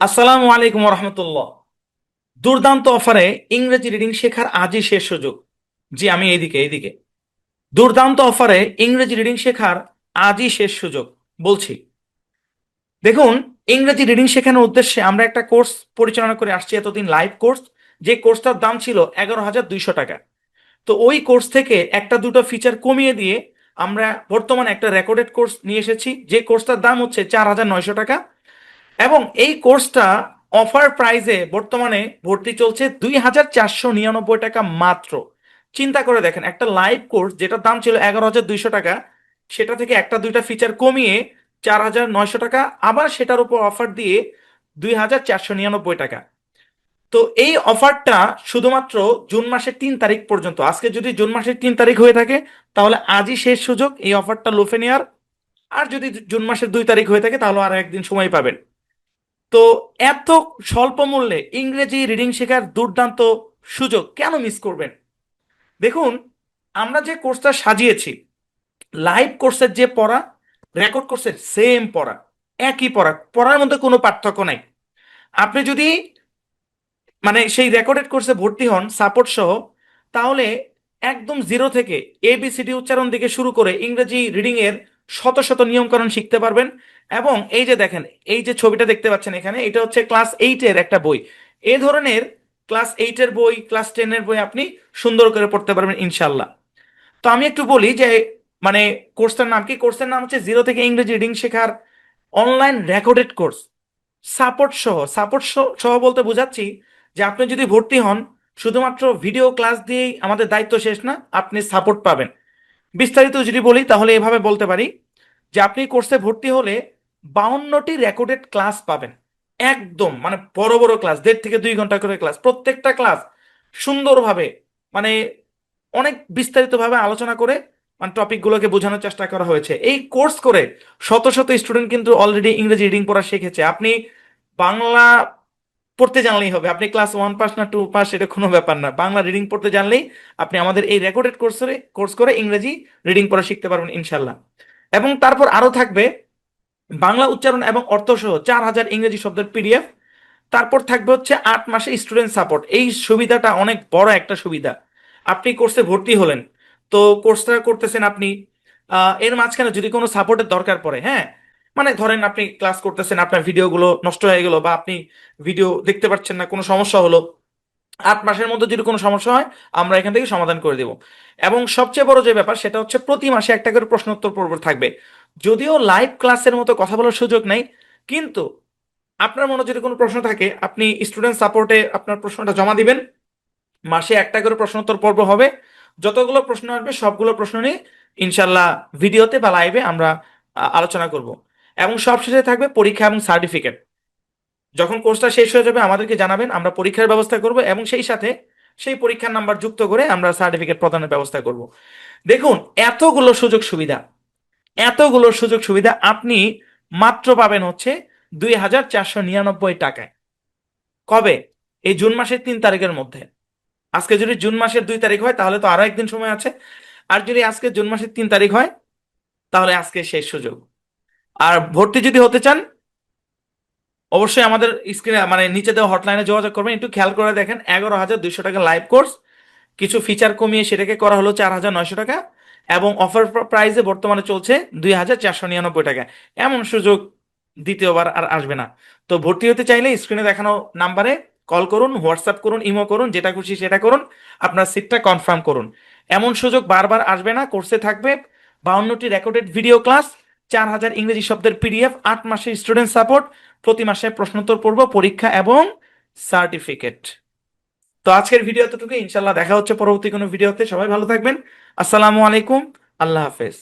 আসসালামু আলাইকুম রহমতুল্লাহ দুর্দান্ত অফারে ইংরেজি রিডিং শেখার আজই শেষ সুযোগ। জি, আমি এইদিকে এইদিকে। দুর্দান্ত অফারে ইংরেজি রিডিং শেখার আজই শেষ সুযোগ, বলছি। দেখুন, ইংরেজি রিডিং শেখানোর উদ্দেশ্যে আমরা একটা কোর্স পরিচালনা করে আসছি, এতদিন লাইভ কোর্স যে কোর্সটার দাম ছিল এগারো হাজার দুইশো টাকা। তো ওই কোর্স থেকে একটা দুটো ফিচার কমিয়ে দিয়ে আমরা বর্তমানে একটা রেকর্ডেড কোর্স নিয়ে এসেছি। যে কোর্সটার দাম হচ্ছে চার হাজার নয়শো টাকা। এবং এই কোর্সটা অফার প্রাইসে বর্তমানে ভর্তি চলছে দুই হাজার চারশো নিরানব্বই টাকা মাত্র। চিন্তা করে দেখেন, একটা লাইভ কোর্স যেটার দাম ছিল এগারো হাজার দুইশো টাকা, সেটা থেকে একটা দুইটা ফিচার কমিয়ে চার হাজার নয়শো টাকা, আবার সেটার উপর অফার দিয়ে দুই হাজার চারশো নিরানব্বই টাকা। তো এই অফারটা শুধুমাত্র জুন মাসের তিন তারিখ পর্যন্ত। আজকে যদি জুন মাসের তিন তারিখ হয়ে থাকে, তাহলে আজই শেষ সুযোগ এই অফারটা লোফে নেওয়ার আর যদি জুন মাসের দুই তারিখ হয়ে থাকে, তাহলে আর একদিন সময় পাবেন। তো এত স্বল্প মূল্যে ইংরেজি রিডিং শেখার দুর্দান্ত সুযোগ কেন মিস করবেন? দেখুন, আমরা যে কোর্সটা সাজিয়েছি লাইভ কোর্সের যে পড়া রেকর্ড কোর্সের সেম পড়া, একই পড়া, পড়ার মধ্যে কোনো পার্থক্য নাই। আপনি যদি মানে সেই রেকর্ডেড কোর্সে ভর্তি হন সাপোর্ট সহ, তাহলে একদম জিরো থেকে এ বি সি ডি উচ্চারণ থেকে শুরু করে ইংরেজি রিডিং এর শত শত নিয়মকানুন শিখতে পারবেন। এবং এই যে দেখেন, এই যে ছবিটা দেখতে পাচ্ছেন এখানে, এটা হচ্ছে ক্লাস এইটের একটা বই। এ ধরনের ক্লাস এইটের বই, ক্লাস টেনের বই আপনি সুন্দর করে পড়তে পারবেন ইনশাল্লাহ তো আমি একটু বলি যে মানে কোর্সটার নাম কি? কোর্সের নাম হচ্ছে জিরো থেকে ইংরেজি রিডিং শেখার অনলাইন রেকর্ডেড কোর্স। সাপোর্ট সহ সাপোর্ট সহ বলতে বোঝাচ্ছি যে আপনি যদি ভর্তি হন, শুধুমাত্র ভিডিও ক্লাস দিয়েই আমাদের দায়িত্ব শেষ না, আপনি সাপোর্ট পাবেন। বিস্তারিত যদি বলি, তাহলে এভাবে বলতে পারি যে আপনি কোর্সে ভর্তি হলে বাউন্নটি রেকর্ডেড ক্লাস পাবেন। একদম মানে বড় বড় ক্লাস, দেড় থেকে দুই ঘণ্টা করে ক্লাস, প্রত্যেকটা ক্লাস সুন্দরভাবে মানে অনেক বিস্তারিতভাবে আলোচনা করে মানে টপিকগুলোকে বোঝানোর চেষ্টা করা হয়েছে। এই কোর্স করে শত শত স্টুডেন্ট কিন্তু অলরেডি ইংরেজি রিডিং পড়া শিখেছে। আপনি বাংলা পড়তে জানলেই হবে। আপনি ক্লাস ওয়ান পাস না টু পাস এটা কোনো ব্যাপার না। বাংলা রিডিং পড়তে জানলেই আপনি আমাদের এই রেকর্ডেড কোর্সে কোর্স করে ইংরেজি রিডিং পড়া শিখতে পারবেন ইনশাল্লাহ। এবং তারপর আরও থাকবে বাংলা উচ্চারণ এবং অর্থ সহ চার হাজার ইংরেজি শব্দের পিডিএফ তারপর থাকবে হচ্ছে আট মাসে স্টুডেন্ট সাপোর্ট এই সুবিধাটা অনেক বড় একটা সুবিধা। আপনি কোর্সে ভর্তি হলেন। তো কোর্সটা করতেছেন আপনি এর মাঝখানে যদি কোনো সাপোর্টের দরকার পড়ে হ্যাঁ? মানে ধরেন আপনি ক্লাস করতেছেন, আপনার ভিডিওগুলো নষ্ট হয়ে গেল বা আপনি ভিডিও দেখতে পাচ্ছেন না, কোনো সমস্যা হলো, আট মাসের মধ্যে যদি কোনো সমস্যা হয়, আমরা এখান থেকে সমাধান করে দেব। এবং সবচেয়ে বড় যে ব্যাপার, সেটা হচ্ছে প্রতি মাসে একটা করে প্রশ্নোত্তর পর্ব থাকবে। যদিও লাইভ ক্লাসের মতো কথা বলার সুযোগ নেই, কিন্তু আপনার মনে যদি কোনো প্রশ্ন থাকে, আপনি স্টুডেন্ট সাপোর্টে আপনার প্রশ্নটা জমা দিবেন। মাসে একটা করে প্রশ্নোত্তর পর্ব হবে। যতগুলো প্রশ্ন আসবে, সবগুলো প্রশ্ন নিয়ে ইনশাল্লাহ ভিডিওতে বা লাইভে আমরা আলোচনা করব। এবং সবশেষে থাকবে পরীক্ষা এবং সার্টিফিকেট যখন কোর্সটা শেষ হয়ে যাবে, আমাদেরকে জানাবেন, আমরা পরীক্ষার ব্যবস্থা করব এবং সেই সাথে সেই পরীক্ষার নাম্বার যুক্ত করে আমরা সার্টিফিকেট প্রদানের ব্যবস্থা করব। দেখুন, এতগুলো সুযোগ সুবিধা, এতগুলো সুযোগ সুবিধা আপনি মাত্র পাবেন হচ্ছে দুই হাজার চারশো নিরানব্বই টাকায়। কবে? এই জুন মাসের তিন তারিখের মধ্যে। আজকে যদি জুন মাসের দুই তারিখ হয়, তাহলে তো আরও একদিন সময় আছে। আর যদি আজকে জুন মাসের তিন তারিখ হয়, তাহলে আজকে শেষ সুযোগ। আর ভর্তি যদি হতে চান, অবশ্যই আমাদের স্ক্রিনে মানে নিচে দেওয়া হটলাইনে যোগাযোগ করবেন। একটু খেয়াল করে দেখেন, এগারো হাজার দুইশো টাকা লাইভ কোর্স কিছু ফিচার কমিয়ে সেটাকে করা হলো চার হাজার নয়শো টাকা এবং অফার প্রাইসে বর্তমানে চলছে দুই হাজার চারশো নিরানব্বই টাকা। এমন সুযোগ দ্বিতীয়বার আর আসবে না। তো ভর্তি হতে চাইলে স্ক্রিনে দেখানো নাম্বারে কল করুন হোয়াটসঅ্যাপ করুন ইমো করুন, যেটা খুশি সেটা করুন, আপনার সিটটা কনফার্ম করুন। এমন সুযোগ বারবার আসবে না কোর্সে থাকবে, বাউন্নটি রেকর্ডেড ভিডিও ক্লাস চার হাজার ইংরেজি শব্দের পিডিএফ, আট মাসের স্টুডেন্ট সাপোর্ট প্রতি মাসে প্রশ্নোত্তর পূর্ব, পরীক্ষা এবং সার্টিফিকেট তো আজকের ভিডিও এতটুকু ইনশাল্লাহ দেখা হচ্ছে পরবর্তী কোনো ভিডিওতে সবাই ভালো থাকবেন। আসসালামু আলাইকুম। আল্লাহ হাফেজ।